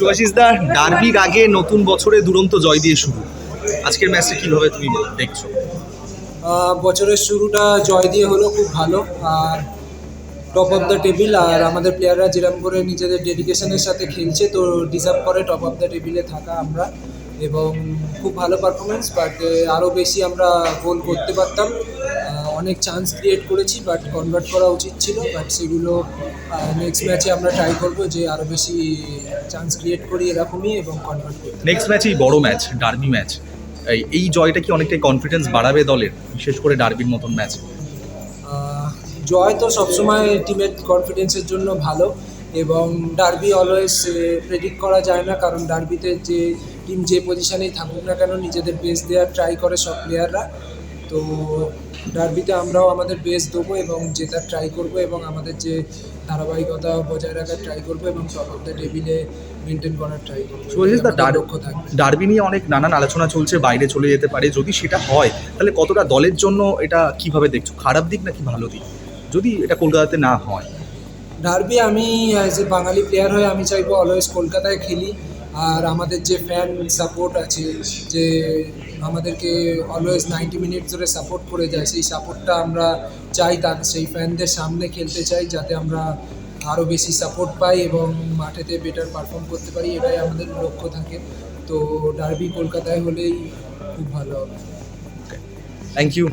সুভাষিস দা, ডার্বির আগে নতুন বছরে দুরন্ত জয় দিয়ে শুরু। আজকের ম্যাচটা কীভাবে তুমি দেখছ? বছরের শুরুটা জয় দিয়ে হলো খুব ভালো। আর টপ অফ দ্য টেবিল আর আমাদের প্লেয়াররা যেরকম করে নিজেদের ডেডিকেশনের সাথে খেলছে, তো ডিজার্ভ করে টপ অফ দ্য টেবিলে থাকা আমরা। এবং খুব ভালো পারফরমেন্স বাট আরও বেশি আমরা গোল করতে পারতাম। অনেক চান্স ক্রিয়েট করেছি বাট কনভার্ট করা উচিত ছিল। বাট সেগুলো নেক্সট ম্যাচে আমরা ট্রাই করব যে আরও বেশি চান্স ক্রিয়েট করি এরকমই এবং কনভার্ট করি। নেক্সট ম্যাচেই বড় ম্যাচ ডার্বি ম্যাচ এই এই জয়টা কি অনেকটাই কনফিডেন্স বাড়াবে দলের? বিশেষ করে ডার্বির মতন ম্যাচ জয় তো সবসময় টিমের কনফিডেন্সের জন্য ভালো এবং ডার্বি অলওয়েজ প্রেডিক্ট করা যায় না। কারণ ডার্বিতে যে টিম যে পজিশনেই থাকুক না কেন নিজেদের বেস দেওয়ার ট্রাই করে সব প্লেয়াররা তো ডার্বিতে আমরাও আমাদের বেস দেবো এবং জেতার ট্রাই করব এবং আমাদের যে ধারাবাহিকতা বজায় রাখার ট্রাই করব এবং টপ অফ দ্য টেবিলে মেনটেন করার ট্রাই করব। ডার্বি নিয়ে অনেক নানান আলোচনা চলছে বাইরে চলে যেতে পারে। যদি সেটা হয় তাহলে কতটা দলের জন্য এটা কীভাবে দেখছ? খারাপ দিক নাকি ভালো দিক? যদি এটা কলকাতাতে না হয়। ডার্বি আমি অ্যাজ এ বাঙালি প্লেয়ার হয়ে আমি চাইব অলওয়েজ কলকাতায় খেলি। আর আমাদের যে ফ্যান সাপোর্ট আছে, যে আমাদেরকে অলওয়েজ নাইনটি মিনিট ধরে সাপোর্ট করে যায়, সেই সাপোর্টটা আমরা চাই তার, সেই ফ্যানদের সামনে খেলতে চাই, যাতে আমরা আরও বেশি সাপোর্ট পাই এবং মাঠেতে বেটার পারফর্ম করতে পারি, এটাই আমাদের লক্ষ্য থাকে। তো ডার্বি কলকাতায় হলেই খুব ভালো হবে। Thank you